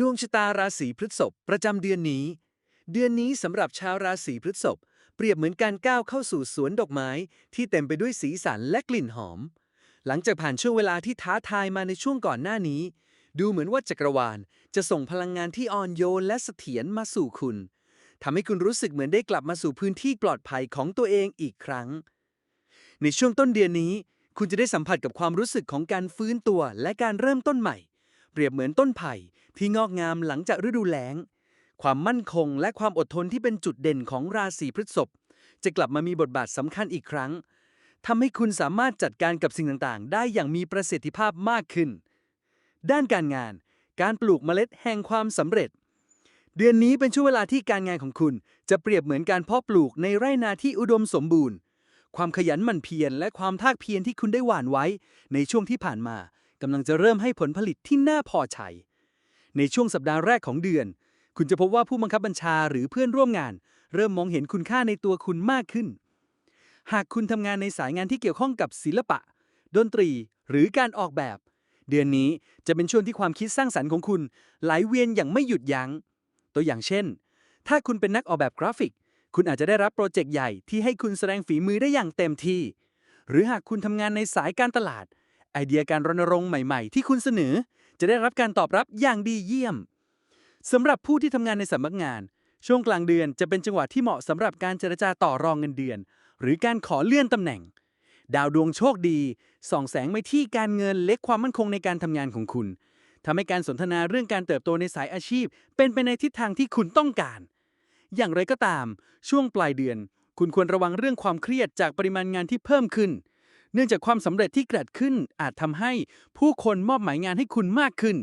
ดวงชะตาราศีพฤษภประจำเดือนนี้ เดือนนี้สำหรับชาวราศีพฤษภเปรียบเหมือนการก้าวเข้าสู่สวนดอกไม้ ที่เต็มไปด้วยสีสันและกลิ่นหอม หลังจากผ่านช่วงเวลาที่ท้าทายมาในช่วงก่อนหน้านี้ ดูเหมือนว่าจักรวาลจะส่งพลังงานที่อ่อนโยนและเสถียรมาสู่คุณทำให้คุณรู้สึกเหมือนได้กลับมาสู่พื้นที่ปลอดภัยของตัวเองอีกครั้ง ในช่วงต้นเดือนนี้ คุณจะได้สัมผัสกับความรู้สึกของการฟื้นตัวและการเริ่มต้นใหม่ เปรียบเหมือนต้นไผ่ที่งอกงามหลังจากฤดูแล้ง ความมั่นคงและความอดทนที่เป็นจุดเด่นของราศีพฤษภจะกลับมามีบทบาทสำคัญอีกครั้งทำให้คุณสามารถจัดการกับสิ่งต่างๆ ได้อย่างมีประสิทธิภาพมากขึ้น ด้านการงาน การปลูกเมล็ดแห่งความสำเร็จ เดือนนี้เป็นช่วงเวลาที่การงานของคุณจะเปรียบเหมือนการเพาะปลูกในไร่นาที่อุดมสมบูรณ์ ความขยันหมั่นเพียรและความภาคเพียรที่คุณได้หว่านไว้ในช่วงที่ผ่านมา กำลังจะเริ่มให้ผลผลิตที่น่าพอใจ ในช่วงสัปดาห์แรกของเดือน คุณจะพบว่าผู้บังคับบัญชาหรือเพื่อนร่วมงาน เริ่มมองเห็นคุณค่าในตัวคุณมากขึ้น หากคุณทำงานในสายงานที่เกี่ยวข้องกับศิลปะ ดนตรี หรือการออกแบบ เดือนนี้จะเป็นช่วงที่ความคิดสร้างสรรค์ของคุณไหลเวียนอย่างไม่หยุดยัง้ง ตัวอย่างเช่น ถ้าคุณเป็นนักออกแบบกราฟิก คุณอาจจะได้รับโปรเจกต์ใหญ่ที่ให้คุณแสดงฝีมือได้อย่างเต็มที่ หรือหากคุณทำงานในสายการตลาด ไอเดียการรณรงค์ใหม่ๆ ที่คุณเสนอ จะได้รับการตอบรับอย่างดีเยี่ยมสำหรับผู้ที่ทำงานในสำนักงาน ช่วงกลางเดือนจะเป็นจังหวะที่เหมาะสำหรับการเจรจาต่อรองเงินเดือน หรือการขอเลื่อนตำแหน่ง ดาวดวงโชคดี ส่องแสงไปที่การเงินและความมั่นคงในการทำงานของคุณทำให้การสนทนาเรื่องการเติบโตในสายอาชีพ เป็นไปในทิศทางที่คุณต้องการ อย่างไรก็ตาม ช่วงปลายเดือน คุณควรระวังเรื่องความเครียดจากปริมาณงานที่เพิ่มขึ้น เนื่องจากความสำเร็จที่เกิดขึ้นอาจทำให้ผู้คนมอบหมายงานให้คุณมากขึ้น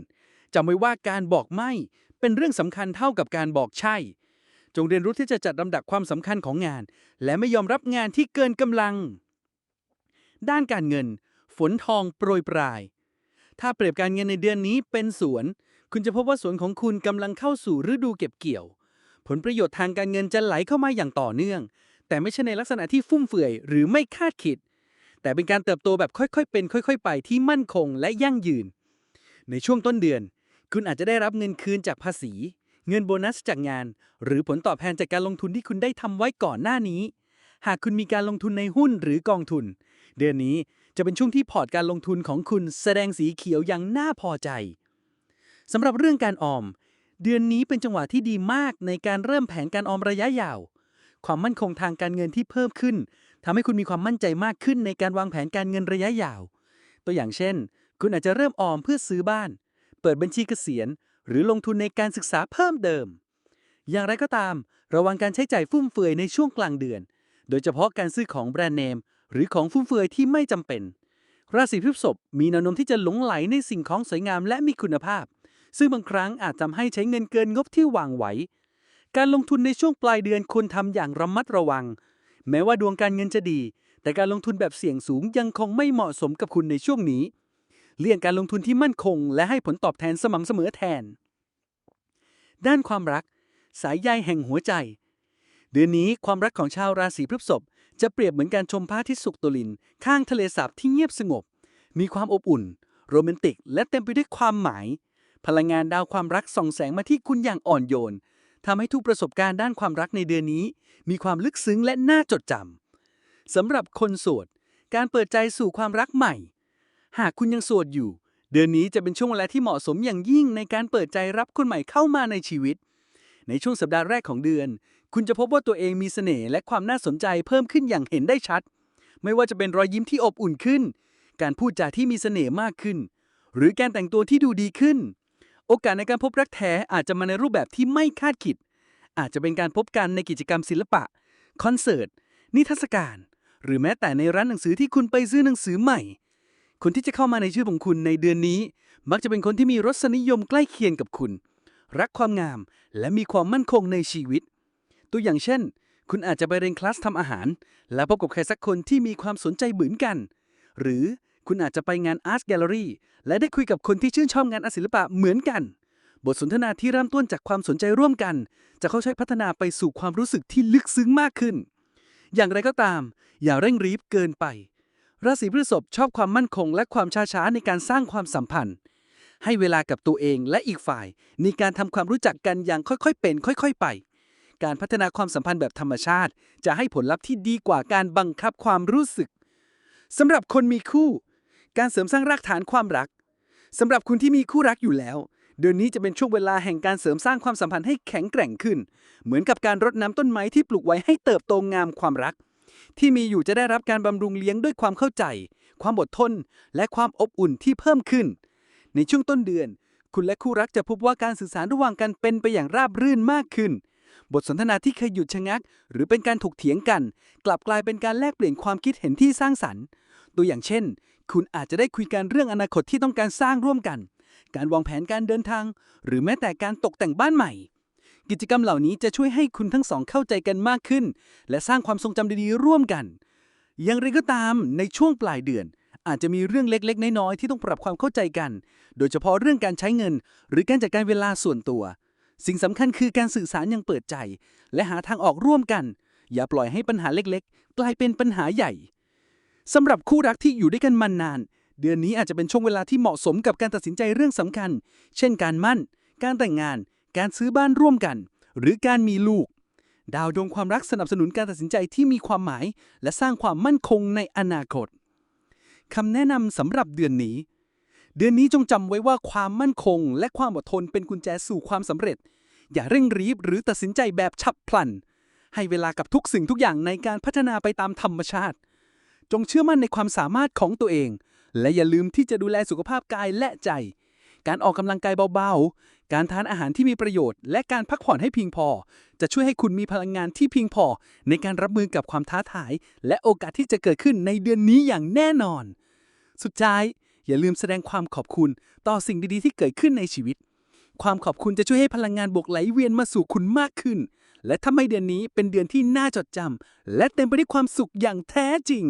จำไว้ว่าการบอกไม่ เป็นเรื่องสำคัญเท่ากับการบอกใช่ จงเรียนรู้ที่จะจัดลำดับความสำคัญของงาน และไม่ยอมรับงานที่เกินกำลัง ด้านการเงิน ฝนทองโปรยปลาย ถ้าเปรียบการเงินในเดือนนี้เป็นสวน คุณจะพบว่าสวนของคุณกำลังเข้าสู่ฤดูเก็บเกี่ยว ผลประโยชน์ทางการเงินจะไหลเข้ามาอย่างต่อเนื่อง แต่ไม่ใช่ในลักษณะที่ฟุ่มเฟือยหรือไม่คาดคิด แต่เป็นการเติบโตแบบค่อยๆ เป็น ค่อย ๆ ไปที่มั่นคงและยั่งยืน ในช่วงต้นเดือน คุณอาจจะได้รับเงินคืนจากภาษี เงินโบนัสจากงาน หรือผลตอบแทนจากการลงทุนที่คุณได้ทำไว้ก่อนหน้านี้ หากคุณมีการลงทุนในหุ้นหรือกองทุน เดือนนี้จะเป็นช่วงที่พอร์ตการลงทุนของคุณแสดงสีเขียวอย่างน่าพอใจสำหรับเรื่องการออม เดือนนี้เป็นจังหวะที่ดีมากในการเริ่มแผนการออมระยะยาว ความมั่นคงทางการเงินที่เพิ่มขึ้น ทำให้คุณมีความมั่นใจมากขึ้นในการวางแผนการเงินระยะยาว ตัวอย่างเช่น คุณอาจจะเริ่มออมเพื่อซื้อบ้าน เปิดบัญชีเกษียณ หรือลงทุนในการศึกษาเพิ่มเดิม อย่างไรก็ตาม ระวังการใช้จ่ายฟุ่มเฟือยในช่วงกลางเดือน โดยเฉพาะการซื้อของแบรนด์เนม หรือของฟุ่มเฟือยที่ไม่จำเป็น ราศีพฤษภมีแนวโน้มที่จะหลงไหลในสิ่งของสวยงามและมีคุณภาพ ซึ่งบางครั้งอาจทำให้ใช้เงินเกินงบที่วางไว้การลงทุนในช่วงปลายเดือนควรทำอย่างระมัดระวัง แม้ว่าดวงการเงินจะดี แต่การลงทุนแบบเสี่ยงสูงยังคงไม่เหมาะสมกับคุณในช่วงนี้ เลี่ยงการลงทุนที่มั่นคง และให้ผลตอบแทนสม่ำเสมอแทน ด้านความรัก สายใยแห่งหัวใจ เดือนนี้ความรักของชาวราศีพฤษภจะเปรียบเหมือนการชมพระอาทิตย์สุกตลิน ข้างทะเลสาบที่เงียบสงบ มีความอบอุ่น โรแมนติก และเต็มไปด้วยความหมาย พลังงานดาวความรักส่องแสงมาที่คุณอย่างอ่อนโยน ทำให้ทุกประสบการณ์ด้านความรักในเดือนนี้ มีความลึกซึ้งและน่าจดจำสำหรับคนโสด การเปิดใจสู่ความรักใหม่ หากคุณยังโสดอยู่ เดือนนี้จะเป็นช่วงเวลาที่เหมาะสมอย่างยิ่งในการเปิดใจรับคนใหม่เข้ามาในชีวิต ในช่วงสัปดาห์แรกของเดือน คุณจะพบว่าตัวเองมีเสน่ห์และความน่าสนใจเพิ่มขึ้นอย่างเห็นได้ชัด ไม่ว่าจะเป็นรอยยิ้มที่อบอุ่นขึ้น การพูดจาที่มีเสน่ห์มากขึ้น หรือการแต่งตัวที่ดูดีขึ้น โอกาสในการพบรักแท้อาจจะมาในรูปแบบที่ไม่คาดคิด อาจจะเป็นการพบกันในกิจกรรมศิลปะ คอนเสิร์ต นิทรรศการ หรือแม้แต่ในร้านหนังสือที่คุณไปซื้อหนังสือใหม่ คนที่จะเข้ามาในชีวิตของคุณในเดือนนี้ มักจะเป็นคนที่มีรสนิยมใกล้เคียงกับคุณ รักความงามและมีความมั่นคงในชีวิต ตัวอย่างเช่น คุณอาจจะไปเรียนคลาสทำอาหาร และพบกับใครสักคนที่มีความสนใจเหมือนกัน หรือ คุณอาจจะไปงานอาร์ตแกลเลอรี่และได้คุยกับคนที่ชื่นชอบงานศิลปะเหมือนกัน บทสนทนาที่เริ่มต้นจากความสนใจร่วมกัน จะเข้าใช้พัฒนาไปสู่ความรู้สึกที่ลึกซึ้งมากขึ้น อย่างไรก็ตาม อย่าเร่งรีบเกินไป ราศีพฤษภชอบความมั่นคง และความช้าๆในการสร้างความสัมพันธ์ ให้เวลากับตัวเองและอีกฝ่ายในการทำความรู้จักกันอย่างค่อยๆ เป็น ค่อย ๆ ไปการพัฒนาความสัมพันธ์แบบธรรมชาติ จะให้ผลลัพธ์ที่ดีกว่าการบังคับความรู้สึกสำหรับคนมีคู่ การเสริมสร้างรากฐานความรักสำหรับคุณที่มีคู่รักอยู่แล้ว เดือนนี้จะเป็นช่วงเวลาแห่งการเสริมสร้างความสัมพันธ์ให้แข็งแกร่งขึ้น เหมือนกับการรดน้ำต้นไม้ที่ปลูกไว้ให้เติบโตงามความรัก ที่มีอยู่จะได้รับการบำรุงเลี้ยงด้วยความเข้าใจ ความอดทน และความอบอุ่นที่เพิ่มขึ้น ในช่วงต้นเดือน คุณและคู่รักจะพบว่าการสื่อสารระหว่างกันเป็นไปอย่างราบรื่นมากขึ้น บทสนทนาที่เคยหยุดชะงัก หรือเป็นการถกเถียงกัน กลับกลายเป็นการแลกเปลี่ยนความคิดเห็นที่สร้างสรรค์ ตัวอย่างเช่น คุณอาจจะได้คุยกันเรื่องอนาคตที่ต้องการสร้างร่วมกัน การวางแผนการเดินทาง หรือแม้แต่การตกแต่งบ้านใหม่ กิจกรรมเหล่านี้จะช่วยให้คุณทั้งสองเข้าใจกันมากขึ้น และสร้างความทรงจำดีๆร่วมกัน อย่างไรก็ตามในช่วงปลายเดือน อาจจะมีเรื่องเล็กๆ น้อยๆที่ต้องปรับความเข้าใจกัน โดยเฉพาะเรื่องการใช้เงิน หรือการจัดการเวลาส่วนตัว สิ่งสำคัญคือการสื่อสารอย่างเปิดใจ และหาทางออกร่วมกัน อย่าปล่อยให้ปัญหาเล็ก ๆ กลายเป็นปัญหาใหญ่ สำหรับคู่รักที่อยู่ด้วยกันมานาน เดือนนี้อาจจะเป็นช่วงเวลาที่เหมาะสมกับการตัดสินใจเรื่องสำคัญ เช่นการมั่น การแต่งงาน การซื้อบ้านร่วมกัน หรือการมีลูก ดาวดวงความรักสนับสนุนการตัดสินใจที่มีความหมาย และสร้างความมั่นคงในอนาคตคำแนะนำสำหรับเดือนนี้ เดือนนี้จงจำไว้ว่าความมั่นคง และความอดทนเป็นกุญแจสู่ความสำเร็จ อย่าเร่งรีบหรือตัดสินใจแบบฉับพลัน ให้เวลากับทุกสิ่งทุกอย่างในการพัฒนาไปตามธรรมชาติ จงเชื่อมั่นในความสามารถของตัวเอง และอย่าลืมที่จะดูแลสุขภาพกายและใจ การออกกำลังกายเบาๆ การทานอาหารที่มีประโยชน์ และการพักผ่อนให้เพียงพอ จะช่วยให้คุณมีพลังงานที่เพียงพอ ในการรับมือกับความท้าทาย และโอกาสที่จะเกิดขึ้นในเดือนนี้อย่างแน่นอน สุดท้าย อย่าลืมแสดงความขอบคุณต่อสิ่งดีๆ ที่เกิดขึ้นในชีวิต ความขอบคุณจะช่วยให้พลังงานบวกไหลเวียนมาสู่คุณมากขึ้นและทำให้เดือนนี้เป็นเดือนที่น่าจดจำและเต็มไปด้วยความสุขอย่างแท้จริง